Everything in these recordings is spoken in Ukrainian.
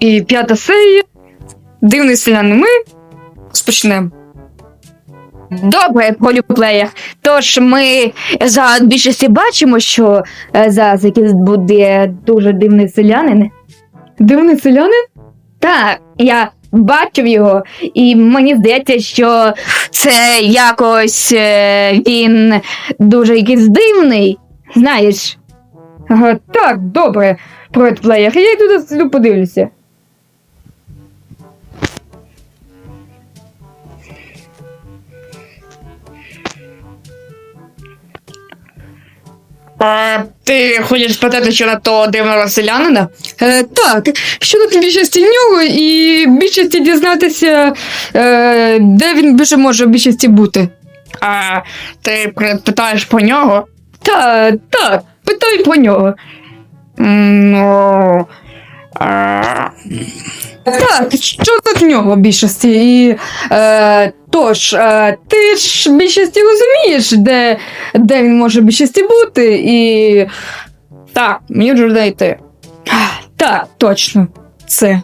І п'ята серія. Дивний селянин. Ми розпочнемо. Добре, полюплеєр. Тож ми за більшості бачимо, що е, зараз якийсь буде дуже дивний селянин. Дивний селянин? Так, я бачив його, і мені здається, що це якось е, він дуже якийсь дивний. Знаєш, так, добре, проектплеєр. Я до селю подивлюся. А, ти хочеш спитати, що на того дивного селянина? Е, так, щодо більшості нього і більшості дізнатися, е, де він більше може в більшості бути. А ти питаєш про нього? Так, так, питай про нього. Ну. А... Так, що тут в нього в більшості? І, е, тож, е, ти ж в більшості розумієш, де, де він може в більшості бути, і. Так, мені вже йти. Так, точно, це.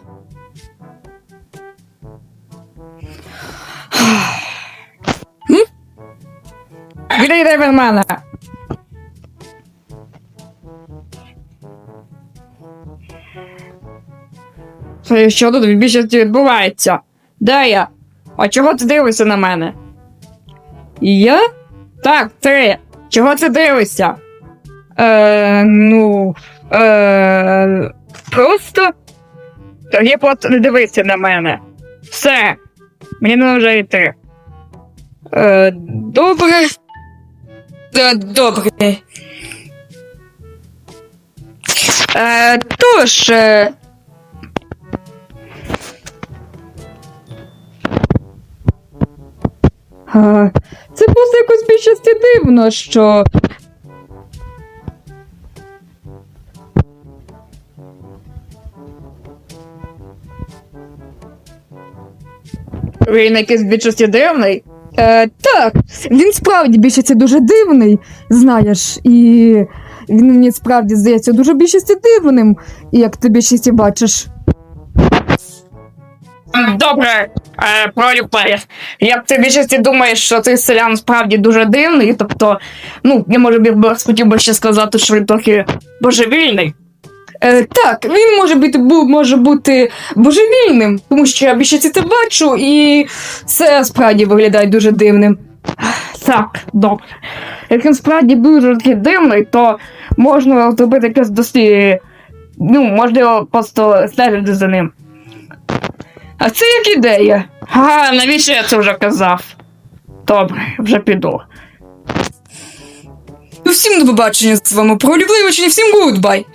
Відійди від мене. Що тут в більшості відбувається? Де я? А чого ти дивишся на мене? Я? Так, ти. Чого ти дивишся? Е, ну. Е, просто. Тоді просто не дивися на мене. Все. Мені не вже йти. Е, добре. Е, добре. Е, тож. Е, Це просто якось більшості дивно, що. Він якийсь більшості дивний? Е, так, він справді більшості дуже дивний, знаєш, і він мені справді здається дуже більшості дивним, як ти більшості бачиш. Добре, е, пролюпає. Як ти більшості думаєш, що цей селян справді дуже дивний, тобто, ну, я може б хотів би ще сказати, що він трохи божевільний. Е, так, він може бути, бу, може бути божевільним, тому що я більшості це бачу, і це справді виглядає дуже дивним. Так, добре. Як він справді дуже дивний, то можна зробити якесь дослідження. Ну, можливо, просто стежити за ним. А це як ідея? Ага, навіщо я це вже казав? Добре, вже піду. Ну, всім до побачення з вами. Про улюблені всім гудбай.